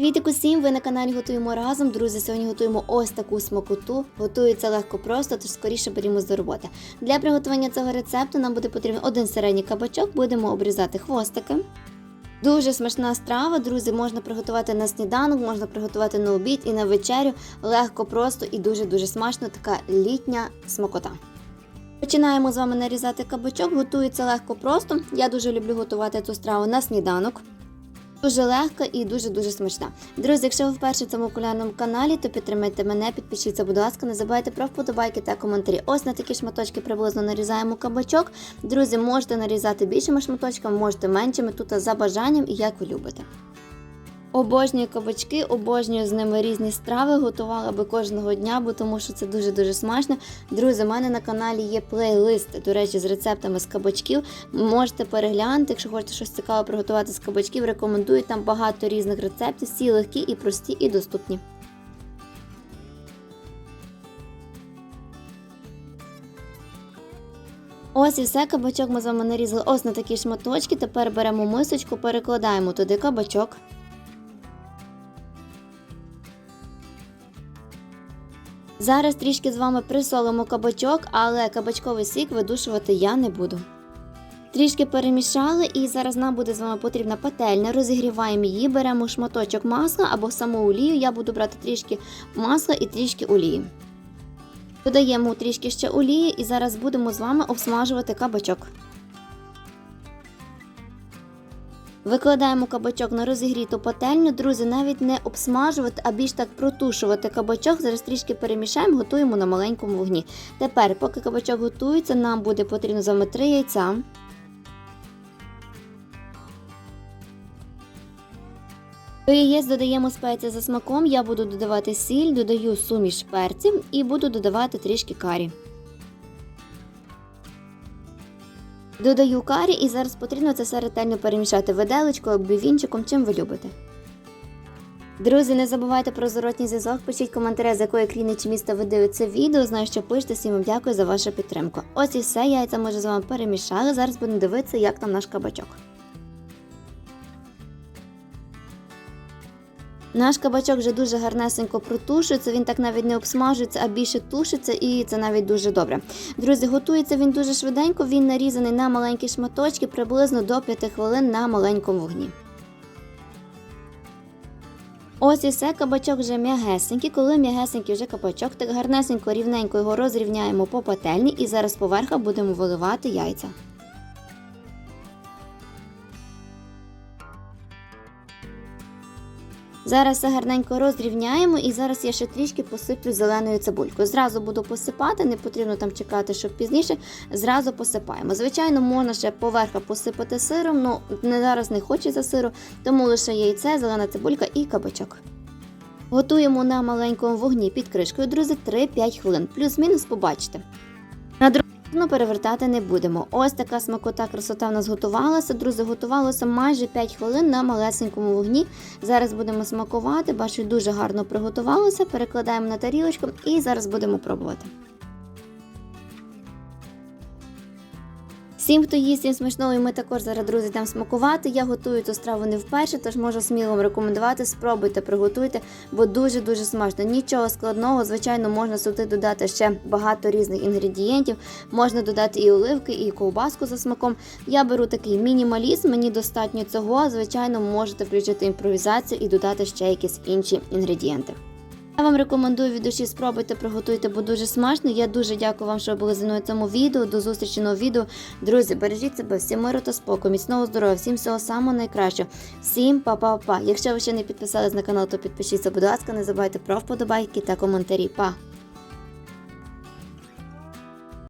Привіт усім! Ви на каналі Готуємо разом. Друзі, сьогодні готуємо ось таку смакоту. Готується легко просто, тож скоріше берімось до роботи. Для приготування цього рецепту нам буде потрібен один середній кабачок, будемо обрізати хвостики. Дуже смачна страва, друзі, можна приготувати на сніданок, можна приготувати на обід і на вечерю. Легко, просто і дуже-дуже смачно. Така літня смакота. Починаємо з вами нарізати кабачок, готується легко просто. Я дуже люблю готувати цю страву на сніданок. Дуже легка і дуже-дуже смачна. Друзі, якщо ви вперше в цьому кулярному каналі, то підтримайте мене, підпишіться, будь ласка, не забувайте про вподобайки та коментарі. Ось на такі шматочки приблизно нарізаємо кабачок. Друзі, можете нарізати більшими шматочками, можете меншими, тут за бажанням і як ви любите. Обожнюю кабачки, обожнюю з ними різні страви, готувала би кожного дня, бо тому що це дуже-дуже смачно. Друзі, у мене на каналі є плейлист, до речі, з рецептами з кабачків. Можете переглянути, якщо хочете щось цікаве приготувати з кабачків, рекомендую там багато різних рецептів, всі легкі і прості, і доступні. Ось і все, кабачок ми з вами нарізали ось на такі шматочки. Тепер беремо мисочку, перекладаємо туди кабачок. Зараз трішки з вами присолимо кабачок, але кабачковий сік видушувати я не буду. Трішки перемішали, і зараз нам буде з вами потрібна пательня. Розігріваємо її, беремо шматочок масла або саму олію. Я буду брати трішки масла і трішки олії. Додаємо трішки ще олії і зараз будемо з вами обсмажувати кабачок. Викладаємо кабачок на розігріту пательню. Друзі, навіть не обсмажувати, а більш так протушувати кабачок. Зараз трішки перемішаємо, готуємо на маленькому вогні. Тепер, поки кабачок готується, нам буде потрібно з вами 3 яйця. До яєць додаємо спеції за смаком. Я буду додавати сіль, додаю суміш перців і буду додавати трішки карі. Додаю карі і зараз потрібно це все ретельно перемішати виделечкою, бівінчиком, чим ви любите. Друзі, не забувайте про зворотній зв'язок. Пишіть коментарі, з якої країни чи міста ви дивитеся відео. Знаю, що пишете. Всім вам дякую за вашу підтримку. Ось і все, яйця ми вже з вами перемішали. Зараз будемо дивитися, як там наш кабачок. Наш кабачок вже дуже гарнесенько протушується, він так навіть не обсмажується, а більше тушиться, і це навіть дуже добре. Друзі, готується він дуже швиденько, він нарізаний на маленькі шматочки, приблизно до 5 хвилин на маленькому вогні. Ось і все, кабачок вже м'ягесенький. Коли м'ягесенький вже кабачок, так гарнесенько, рівненько його розрівняємо по пательні і зараз поверха будемо виливати яйця. Зараз все гарненько розрівняємо і зараз я ще трішки посиплю зеленою цибулькою. Зразу буду посипати, не потрібно там чекати, щоб пізніше. Зразу посипаємо. Звичайно, можна ще поверха посипати сиром, ну не зараз не хочеться сиру, тому лише яйце, зелена цибулька і кабачок. Готуємо на маленькому вогні під кришкою, друзі, 3-5 хвилин. Плюс-мінус побачите. Ну, перевертати не будемо. Ось така смакота, красота в нас готувалася. Друзі, готувалося майже 5 хвилин на малесенькому вогні. Зараз будемо смакувати. Бачу, дуже гарно приготувалося. Перекладаємо на тарілочку і зараз будемо пробувати. Всім, хто їсть всім смачного, і ми також зараз, друзі, йдемо смакувати. Я готую цю страву не вперше, тож можу сміло вам рекомендувати. Спробуйте, приготуйте, бо дуже-дуже смачно. Нічого складного, звичайно, можна сюди додати ще багато різних інгредієнтів. Можна додати і оливки, і ковбаску за смаком. Я беру такий мінімалізм, мені достатньо цього. Звичайно, можете включити імпровізацію і додати ще якісь інші інгредієнти. Я вам рекомендую від душі спробуйте, приготуйте, бо дуже смачно. Я дуже дякую вам, що були зі мною в цьому відео. До зустрічі нового відео. Друзі, бережіть себе, всім миру та спокою, міцного здоров'я, всім всього самого найкращого. Всім па-па-па. Якщо ви ще не підписались на канал, то підпишіться, будь ласка, не забувайте про вподобайки та коментарі. Па!